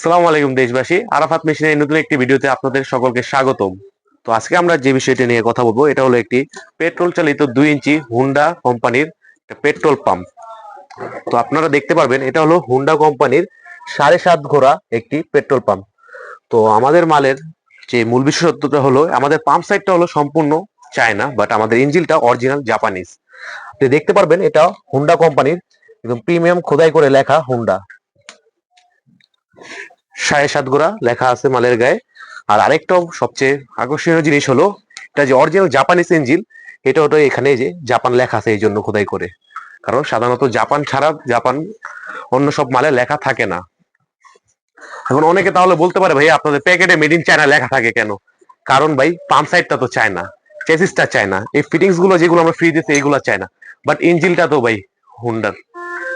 সালাম আলাইকুম, দেশবাসী। আরাফাত মেশিনের নতুন একটি ভিডিওতে আপনাদের সকলকে স্বাগতম। তো আজকে আমরা যে বিষয়টি নিয়ে কথা বলব, এটা হলো একটি পেট্রোল চালিত দুই ইঞ্চি হুন্ডা কোম্পানির পেট্রোল পাম্প। তো আপনারা দেখতে পারবেন, এটা হলো হুন্ডা কোম্পানির সাড়ে সাত ঘোড়া একটি পেট্রোল পাম্প। তো আমাদের মালের যে মূল বিশেষত্বটা হলো, আমাদের পাম্প সাইডটা হলো সম্পূর্ণ চায়না, বাট আমাদের ইঞ্জিলটা অরিজিনাল জাপানিজ। আপনি দেখতে পারবেন, এটা হুন্ডা কোম্পানির একদম প্রিমিয়াম খোদাই করে লেখা হুন্ডা। সাড়ে সাত গোড়া লেখা আছে মালের গায়ে। আর আরেকটা সবচেয়ে আকর্ষণীয় জিনিস হলো, এটা যে অরিজিনাল জাপানিজ ইঞ্জিন এটা ওটা এখানে যে জাপান লেখা আছে এই জন্য খোদাই করে। কারণ সাধারণত জাপান ছাড়া জাপান অন্য সব মালে লেখা থাকে না। এখন অনেকে তাহলে বলতে পারে ভাই আপনাদের প্যাকেটে মেড ইন চায়না লেখা থাকে কেন? কারণ ভাই পাম্প সাইডটা তো চায় না চেসিসটা চায় না, এই ফিটিংসগুলো যেগুলো আমরা ফ্রি দিতে, এগুলো চায় না। বাট ইঞ্জিনটা তো ভাই হুন্ডার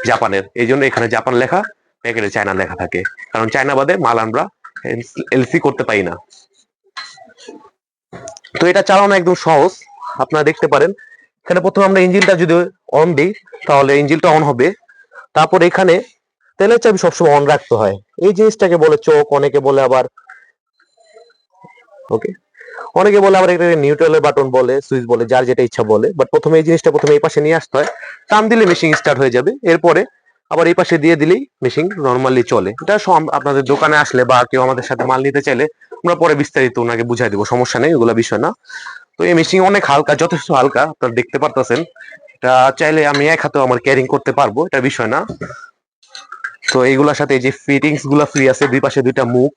জাপানের এই জন্য এখানে জাপান লেখা। প্যাকেটে চায়না লেখা থাকে। কারণ চায়না বাদে মাল আমরা এলসি করতে পারি না। তো এটা চালানো একদম সহজ। আপনারা দেখতে পারেন। এখানে প্রথমে আমরা ইঞ্জিনটা যদি অন দিই, তাহলে ইঞ্জিনটা অন হবে। তারপর এখানে তেলের চাবি সবসময় অন রাখতে হয়। এই জিনিসটাকে বলে চোখ, অনেকে বলে আবার ওকে অনেকে বলে আবার এটাকে নিউট্রালের বাটন বলে সুইচ বলে, যার যেটা ইচ্ছা বলে। বাট প্রথমে এই জিনিসটা প্রথমে এই পাশে নিয়ে আসতে হয়। টান দিলে মেশিন স্টার্ট হয়ে যাবে। এরপরে আবার এই পাশে দিয়ে দিলেই মেশিন নর্মালি চলে। এটা আপনাদের দোকানে আসলে বা কেউ আমাদের সাথে মাল নিতে চাইলে আমরা পরে বিস্তারিত ওনাকে বুঝাই দিব, সমস্যা নেই ওগুলা বিষয় না। তো এই মেশিন অনেক হালকা, যথেষ্ট হালকা, আপনারা দেখতে পারতেছেন। এটা চাইলে আমি এক হাতেও আমার ক্যারিং করতে পারব, এটা বিষয় না। তো এইগুলোর সাথে যে ফিটিংসগুলা ফ্রি আছে, দুই পাশে দুইটা মুখ।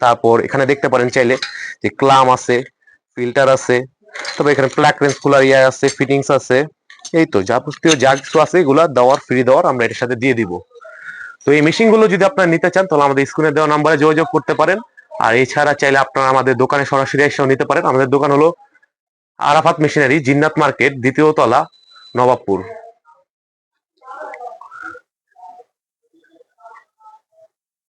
তারপর এখানে দেখতে পারেন চাইলে যে ক্লাম আছে ফিল্টার আছে, তবে এখানে প্লাক রেঞ্জ কুলার ইয়া আছে ফিটিংস আছে। এই তো যাবতীয় যা কিছু আছে, এগুলো দেওয়ার ফ্রি দেওয়ার আমরা এটার সাথে দিয়ে দিব। তো এই মেশিনগুলো যদি আপনারা নিতে চান, তাহলে আমাদের স্ক্রিনে দেওয়া নাম্বারে যোগাযোগ করতে পারেন। আর এছাড়া চাইলে আপনারা আমাদের দোকানে সরাসরি এসেও নিতে পারেন। আমাদের দোকান হলো আরাফাত মেশিনারি, জিন্নাত মার্কেট, দ্বিতীয় তলা, নবাবপুর।